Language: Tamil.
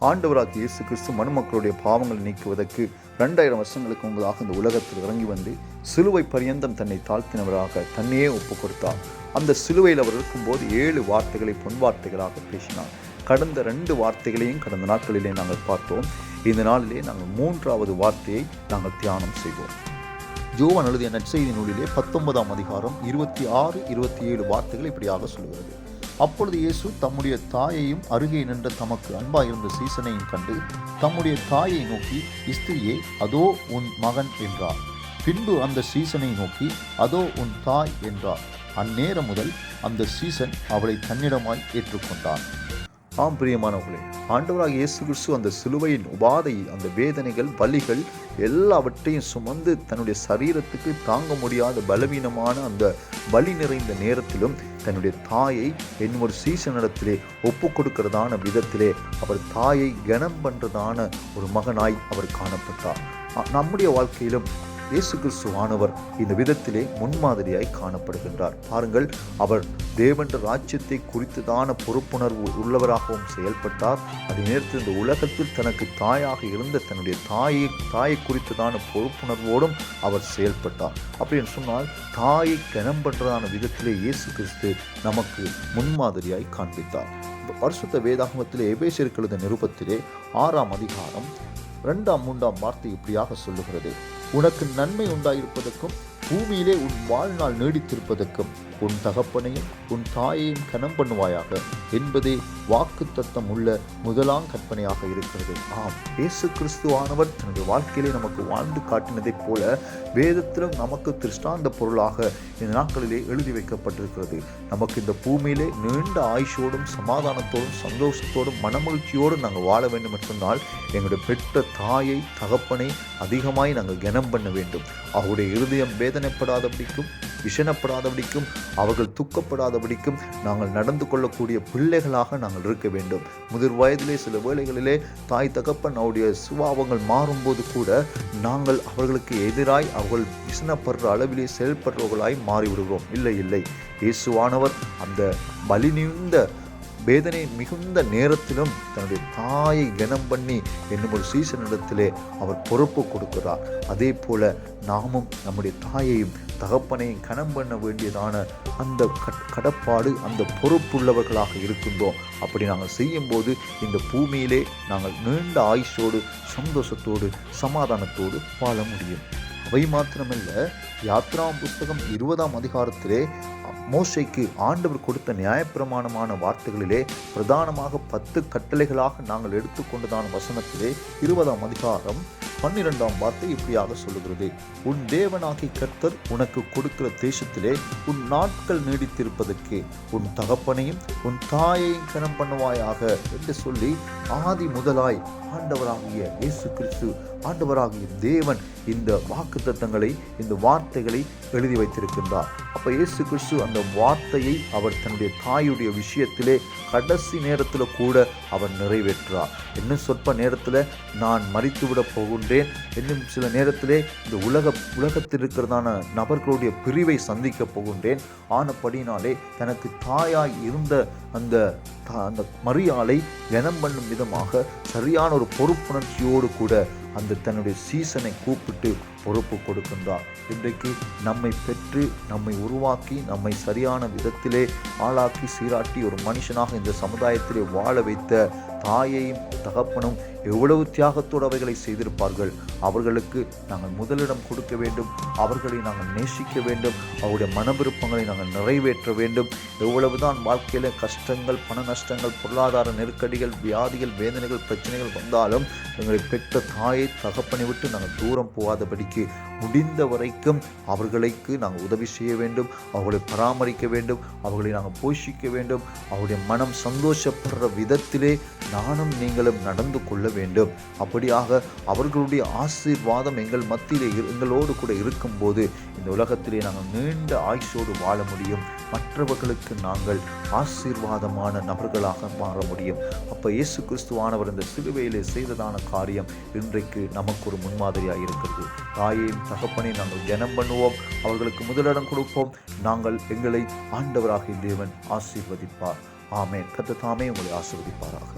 ஆண்டவராக இயேசு கிறிஸ்து மனுமக்களுடைய பாவங்களை நீக்குவதற்கு ரெண்டாயிரம் வருஷங்களுக்கு முன்பதாக இந்த உலகத்தில் இறங்கி வந்து சிலுவை பரியந்தம் தன்னை தாழ்த்தினவராக தன்னையே ஒப்பு கொடுத்தார் அந்த சிலுவையில் அவர் இருக்கும்போது ஏழு வார்த்தைகளை பொன் வார்த்தைகளாக பேசினார். கடந்த ரெண்டு வார்த்தைகளையும் கடந்த நாட்களிலே நாங்கள் பார்த்தோம். இந்த நாளிலே நாங்கள் மூன்றாவது வார்த்தையை நாங்கள் தியானம் செய்வோம். ஜோவன் எழுதிய நற்செய்தி நூலிலே பத்தொன்பதாம் அதிகாரம் இருபத்தி ஆறு இருபத்தி ஏழு வார்த்தைகள் இப்படியாக சொல்கிறது அப்பொழுது இயேசு தம்முடைய தாயையும் அருகே நின்ற தமக்கு அன்பாயிருந்த சீசனையும் கண்டு தம்முடைய தாயை நோக்கி இஸ்திரியே அதோ உன் மகன் என்றார். பின்பு அந்த சீசனை நோக்கி அதோ உன் தாய் என்றார். அந்நேரம் முதல் அந்த சீசன் அவளை தன்னிடமாய் ஏற்றுக்கொண்டான். ஆம் பிரியமானவர்களே ஆண்டவராக இயேசு கிறிஸ்து அந்த சிலுவையின் உபாதை அந்த வேதனைகள் வலிகள் எல்லாவற்றையும் சுமந்து தன்னுடைய சரீரத்துக்கு தாங்க முடியாத பலவீனமான அந்த வலி நிறைந்த நேரத்திலும் தன்னுடைய தாயை என்னும் ஒரு சீசனிடத்திலே ஒப்பு கொடுக்கிறதான விதத்திலே அவர் தாயை கனம் பண்ணுறதான ஒரு மகனாய் அவர் காணப்பட்டார். நம்முடைய வாழ்க்கையிலும் இயேசு கிறிஸ்துவானவர் இந்த விதத்திலே முன்மாதிரியாய் காணப்படுகின்றார். பாருங்கள் அவர் தேவன்ற ராஜ்யத்தை குறித்ததான பொறுப்புணர்வு உள்ளவராகவும் செயல்பட்டார். அதே நேரத்தில் இந்த உலகத்தில் தனக்கு தாயாக இருந்த தன்னுடைய தாயை தாயை குறித்ததான பொறுப்புணர்வோடும் அவர் செயல்பட்டார். அப்படின்னு சொன்னால் தாயை கனம் பண்றதான விதத்திலே இயேசு கிறிஸ்து நமக்கு முன்மாதிரியாய் காண்பித்தார். பரிசுத்த வேதாகமத்திலே எபேசியர்களது நிருபத்திலே ஆறாம் அதிகாரம் ரெண்டாம் மூன்றாம் வார்த்தை இப்படியாக சொல்லுகிறது. உனக்கு நன்மை உண்டாயிருப்பதற்கும் பூமியிலே உன் வாழ்நாள் நீடித்திருப்பதற்கும் உன் தகப்பனையும் உன் தாயையும் கனம் பண்ணுவாயாக என்பதே வாக்கு தத்தம் உள்ள முதலாம் கற்பனையாக இருக்கிறது. ஆம் இயேசு கிறிஸ்துவானவர் தனது வாழ்க்கையிலே நமக்கு வாழ்ந்து காட்டினதைப் போல வேதத்திலும் நமக்கு திருஷ்டாந்த பொருளாக இந்த நாட்களிலே எழுதி வைக்கப்பட்டிருக்கிறது. நமக்கு இந்த பூமியிலே நீண்ட ஆயுஷோடும் சமாதானத்தோடும் சந்தோஷத்தோடும் மனமகிழ்ச்சியோடும் நாங்கள் வாழ வேண்டும் என்று சொன்னால் எங்களுடைய பெற்ற தாயை தகப்பனை அதிகமாய் நாங்கள் கனம் பண்ண வேண்டும். அவருடைய இருதயம் வேதனைப்படாதபடிக்கும் விஷனப்படாதபடிக்கும் அவர்கள் துக்கப்படாதபடிக்கும் நாங்கள் நடந்து கொள்ளக்கூடிய பிள்ளைகளாக நாங்கள் இருக்க வேண்டும். முதிர் வயதிலே சில வேளைகளிலே தாய் தகப்பன் அவருடைய சுபாவங்கள் மாறும்போது கூட நாங்கள் அவர்களுக்கு எதிராய் அவர்கள் விசனப்படுற அளவிலே செயல்படுறவர்களாய் மாறிவிடுகிறோம். இல்லை இல்லை. இயேசுவானவர் அந்த பலி நீந்த வேதனை மிகுந்த நேரத்திலும் தன்னுடைய தாயை கனம் பண்ணி என்னும் ஒரு சீசனிடத்திலே அவர் பொறுப்பு கொடுக்கிறார். அதே போல நாமும் நம்முடைய தாயையும் தகப்பனையும் கனம் பண்ண வேண்டியதான அந்த கட்- கடப்பாடு அந்த பொறுப்புள்ளவர்களாக இருக்கின்றோம். அப்படி நாங்கள் செய்யும்போது இந்த பூமியிலே நாங்கள் நீண்ட ஆயுஷோடு சந்தோஷத்தோடு சமாதானத்தோடு வாழ முடியும். அவை மாத்திரமல்ல யாத்ராம் புஸ்தகம் இருபதாம் அதிகாரத்திலே மோசைக்கு ஆண்டவர் கொடுத்த நியாயப்பிரமாணமான வார்த்தைகளிலே பிரதானமாக பத்து கட்டளைகளாக நாங்கள் எடுத்துக்கொண்டதான வசனத்திலே இருபதாம் அதிகாரம் பன்னிரெண்டாம் வார்த்தை இப்படியாக சொல்லுகிறது. உன் தேவனாகி கர்த்தர் உனக்கு கொடுக்கிற தேசத்திலே உன் நாட்கள் நீடித்திருப்பதற்கு உன் தகப்பனையும் உன் தாயையும் கனம் பண்ணுவாயாக என்று சொல்லி ஆதி முதலாய் ஆண்டவராகிய இயேசு கிறிஸ்து ஆண்டவராகிய தேவன் இந்த வாக்கு தத்தங்களை இந்த வார்த்தைகளை எழுதி வைத்திருக்கின்றார். அப்ப இயேசு கிறிஸ்து அந்த வார்த்தையை அவர் தன்னுடைய தாயுடைய விஷயத்திலே கடைசி நேரத்தில் கூட அவர் நிறைவேற்றார் இன்னும் சொற்ப நேரத்தில்? நான் மறித்துவிட விட போகின்றேன் இன்னும் சில நேரத்திலே இந்த உலக உலகத்தில் இருக்கிறதான நபர்களுடைய பிரிவை சந்திக்க போகின்றேன். ஆனபடினாலே தனக்கு தாயாய் இருந்த அந்த அந்த மரியாளை கனம் பண்ணும் விதமாக சரியான ஒரு பொறுப்புணர்ச்சியோடு கூட அந்த தன்னுடைய சீசனை கூப்பிட்டு பொறுப்பு கொடுக்கின்றார் இன்றைக்கு நம்மை பெற்று நம்மை உருவாக்கி நம்மை சரியான விதத்திலே ஆளாக்கி சீராட்டி ஒரு மனுஷனாக இந்த சமுதாயத்திலே வாழ வைத்த தாயையும் தகப்பனும் எவ்வளவு தியாகத்தோடு அவைகளை செய்திருப்பார்கள். அவர்களுக்கு நாங்கள் முதலிடம் கொடுக்க வேண்டும். அவர்களை நாங்கள் நேசிக்க வேண்டும். அவருடைய மன விருப்பங்களை நாங்கள் நிறைவேற்ற வேண்டும். எவ்வளவுதான் வாழ்க்கையில் கஷ்டங்கள் பண நஷ்டங்கள் பொருளாதார நெருக்கடிகள் வியாதிகள் வேதனைகள் பிரச்சனைகள் வந்தாலும் எங்களை பெற்ற தாயை தகப்பனை விட்டு நாங்கள் தூரம் போகாதபடி போகாதபடிக்கு முடிந்த வரைக்கும் அவர்களுக்கு நாங்கள் உதவி செய்ய வேண்டும் அவர்களை பராமரிக்க வேண்டும் அவர்களை நாங்கள் போஷிக்க வேண்டும். அவருடைய மனம் சந்தோஷப்படுற விதத்திலே நானும் நீங்களும் நடந்து கொள்ள வேண்டும். அப்படியாக அவர்களுடைய ஆசீர்வாதம் எங்கள் மத்தியிலே எங்களோடு கூட இருக்கும்போது இந்த உலகத்திலே நாங்கள் நீண்ட ஆயுஷோடு வாழ முடியும். மற்றவர்களுக்கு நாங்கள் ஆசீர்வாதமான நபர்களாக மாற முடியும். அப்போ இயேசு கிறிஸ்துவானவர் இந்த சிலுவையிலே செய்ததான காரியம் இன்றைக்கு நமக்கு ஒரு முன்மாதிரியாக இருக்கிறது. தாயையும் தகப்பனை நாங்கள் ஜனம் பண்ணுவோம். அவர்களுக்கு முதலிடம் கொடுப்போம். நாங்கள் எங்களை ஆண்டவராகிய தேவன் ஆசீர்வதிப்பார். ஆமே கத்த தாமே உங்களை ஆசீர்வதிப்பாராக.